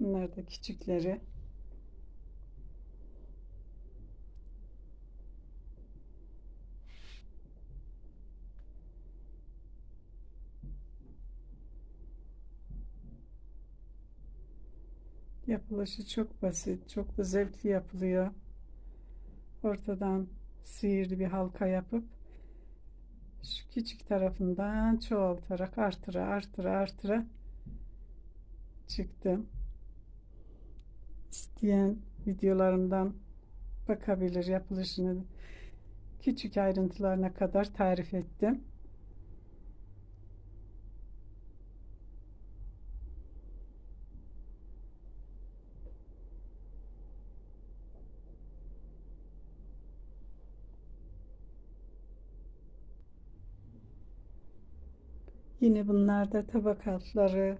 Bunlar da küçükleri. Yapılışı çok basit, çok da zevkli yapılıyor. Ortadan sihirli bir halka yapıp şu küçük tarafından çoğaltarak artıra artıra artıra çıktım. İsteyen videolarımdan bakabilir yapılışını küçük ayrıntılarına kadar tarif ettim. Yine bunlar da tabak altları